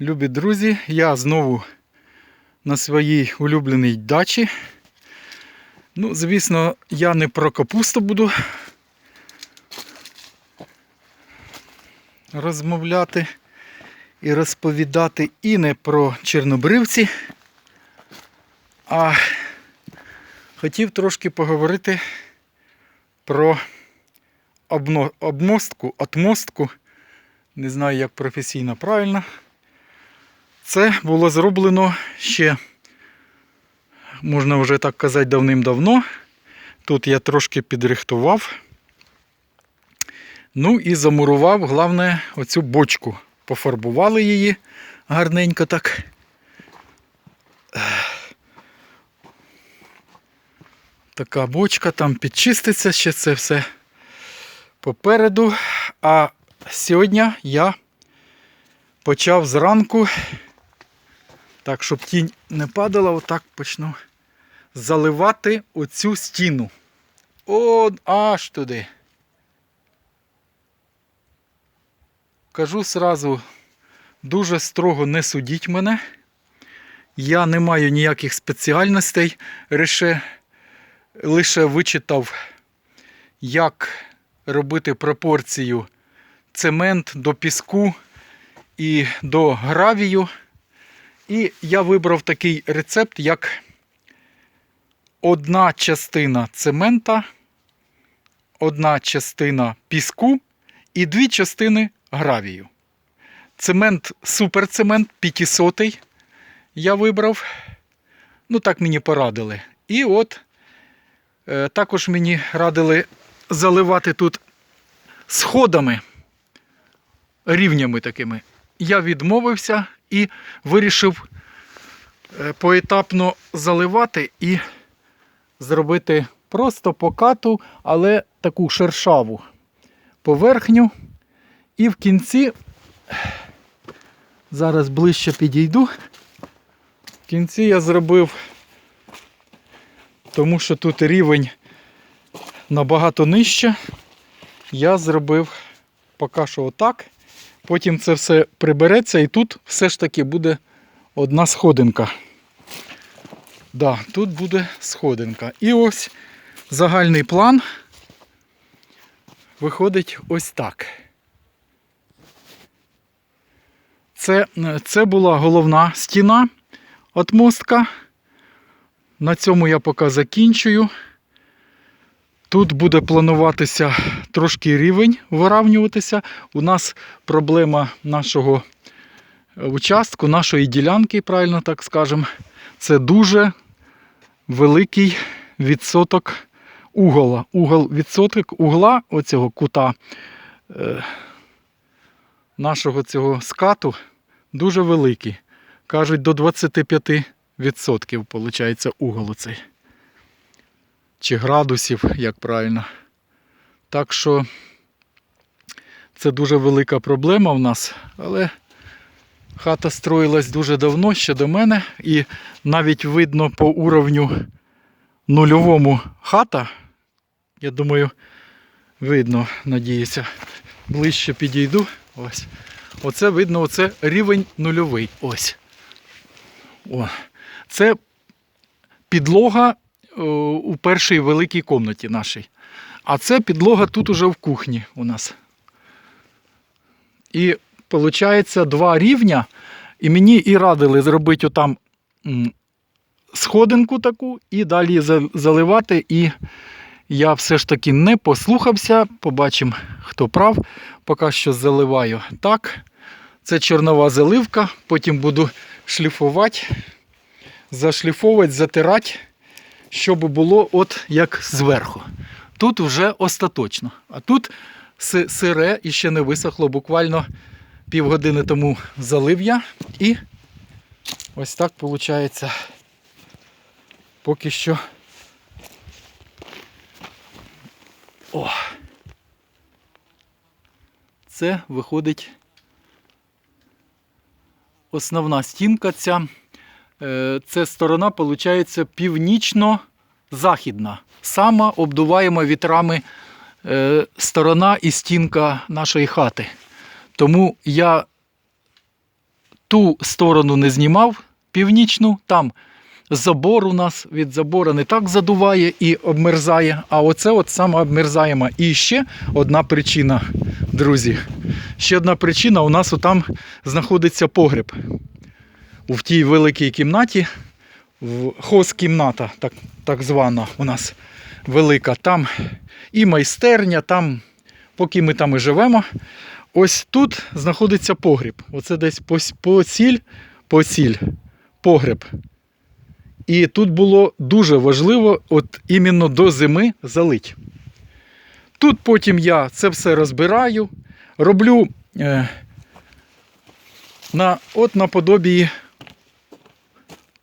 Любі друзі, я знову на своїй улюбленій дачі. Ну, звісно, я не про капусту буду розмовляти і розповідати і не про чорнобривці, а хотів трошки поговорити про обмостку, отмостку. Не знаю, як професійно правильно. Це було зроблено ще, можна вже так казати, давним-давно. Тут я трошки підрихтував. Ну і замурував, головне, оцю бочку. Пофарбували її гарненько так. Така бочка, там підчиститься ще це все попереду. А сьогодні я почав зранку, так, щоб тінь не падала, отак почну заливати оцю стіну. О, аж туди. Кажу сразу, дуже строго не судіть мене. Я не маю ніяких спеціальностей, лише, лише вичитав, як робити пропорцію цемент до піску і до гравію. І я вибрав такий рецепт, як одна частина цемента, одна частина піску і дві частини гравію. Цемент, суперцемент 500 я вибрав. Ну, так мені порадили. І от е, також мені радили заливати тут сходами, рівнями такими. Я відмовився і вирішив е, поетапно заливати і зробити просто покату, але таку шершаву поверхню. І в кінці, зараз ближче підійду. В кінці я зробив, тому що тут рівень набагато нижче. Я зробив поки що отак. Потім це все прибереться і тут все ж таки буде одна сходинка. Да, тут буде сходинка. І ось загальний план виходить ось так. Це, це була головна стіна отмостка. На цьому я поки закінчую. Тут буде плануватися трошки рівень виравнюватися. У нас проблема нашого участку, нашої ділянки, правильно так скажемо, це дуже великий відсоток угола. Угол, відсоток угла оцього кута е, нашого цього скату дуже великий. Кажуть, до 25% виходить угол цей. Чи градусів, як правильно. Так що це дуже велика проблема в нас, але хата строїлась дуже давно ще до мене, і навіть видно по уровню нульовому хата. Я думаю, видно, надіюся, ближче підійду. Ось. Оце видно, оце рівень нульовий. Ось. О. Це підлога у першій великій кімнаті нашій. А це підлога тут уже в кухні у нас. І виходить два рівня. І мені і радили зробити отам м, сходинку таку і далі заливати. І я все ж таки не послухався. Побачимо, хто прав. Поки що заливаю так. Це чорнова заливка, потім буду шліфувати, зашліфовувати, затирати, щоб було от як зверху. Тут вже остаточно. А тут сире і ще не висохло. Буквально півгодини тому залив я. І ось так виходить. Поки що. О! Це виходить основна стінка ця. Е, Це сторона, виходить, північно-західна. Сама обдуваємо вітрами е, сторона і стінка нашої хати. Тому я ту сторону не знімав північну, там забор у нас від забора не так задуває і обмерзає. А оце от саме обмерзаємо. І ще одна причина, друзі. Ще одна причина: у нас там знаходиться погреб. У тій великій кімнаті, в хоз-кімната, так, так звана у нас велика. Там і майстерня, там, поки ми там і живемо. Ось тут знаходиться погріб. Оце десь по, по ціль, по ціль, погреб. І тут було дуже важливо, от іменно до зими залить. Тут потім я це все розбираю, роблю е, на, от наподобі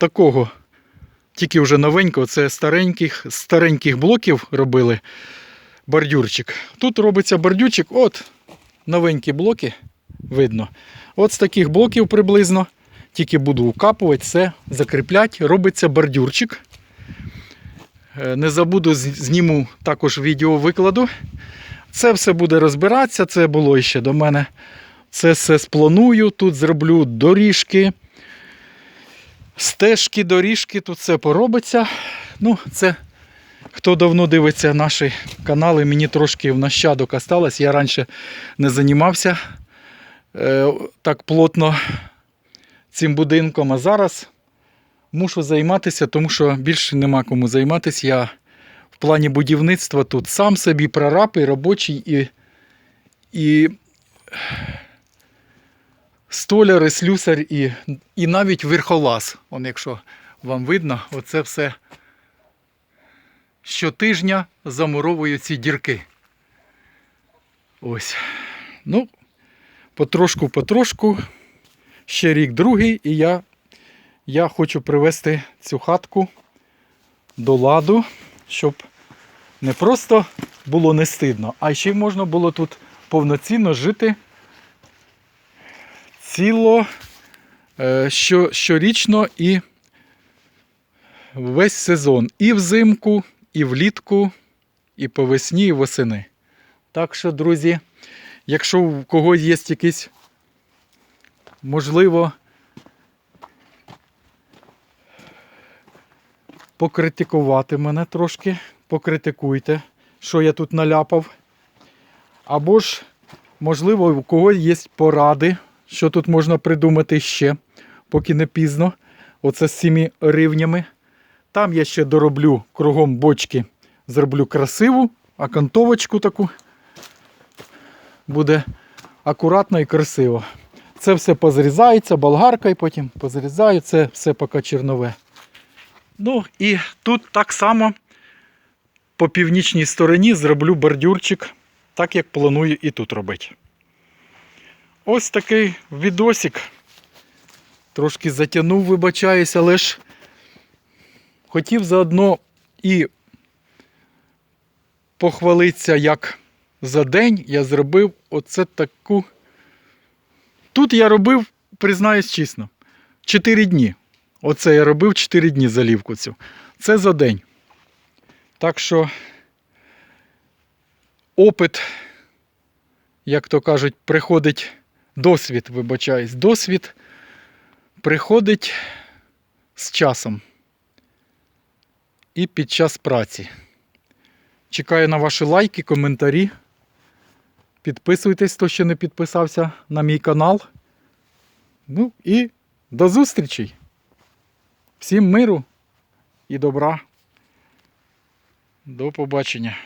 такого, тільки вже новенького, це стареньких, стареньких блоків робили бордюрчик. Тут робиться бордюрчик, от новенькі блоки, видно. От з таких блоків приблизно. Тільки буду укапувати, все, закріплять, робиться бордюрчик. Е, Не забуду, зніму також відео викладу. Це все буде розбиратися, це було ще до мене. Це все спланую, тут зроблю доріжки, стежки, доріжки, тут все поробиться. Ну, це хто давно дивиться наші канали, мені трошки в нащадок осталось. Я раніше не займався е, так плотно цим будинком, а зараз мушу займатися, тому що більше нема кому займатися. Я в плані будівництва тут сам собі прораб і робочий і, і столяр, і слюсар, і, і навіть верхолаз. Он, якщо вам видно, оце все щотижня замуровую ці дірки. Ось. Ну, потрошку, потрошку. Ще рік другий, і я, я хочу привести цю хатку до ладу, щоб не просто було не стидно, а ще й можна було тут повноцінно жити ціло е, що, щорічно і весь сезон. І взимку, і влітку, і по весні, і восени. Так що, друзі, якщо у когось є якісь, можливо, покритикувати мене трошки, покритикуйте, що я тут наляпав. Або ж, можливо, у когось є поради, що тут можна придумати ще, поки не пізно. Оце з цими рівнями. Там я ще дороблю кругом бочки, зроблю красиву, окантовочку таку. Буде акуратно і красиво. Це все позрізається болгаркою, потім позрізаю, це все поки чернове. Ну і тут так само по північній стороні зроблю бордюрчик, так як планую і тут робити. Ось такий відосик. Трошки затягнув, вибачаюсь, але ж хотів заодно і похвалитися, як за день я зробив оце таку. Тут я робив, признаюсь чесно, 4 дні. Оце я робив 4 дні залівку цю. Це за день. Так що опит, як то кажуть, приходить досвід, вибачаюсь, досвід приходить з часом і під час праці. Чекаю на ваші лайки, коментарі. Підписуйтесь, хто ще не підписався на мій канал. Ну і до зустрічей! Всім миру і добра. До побачення.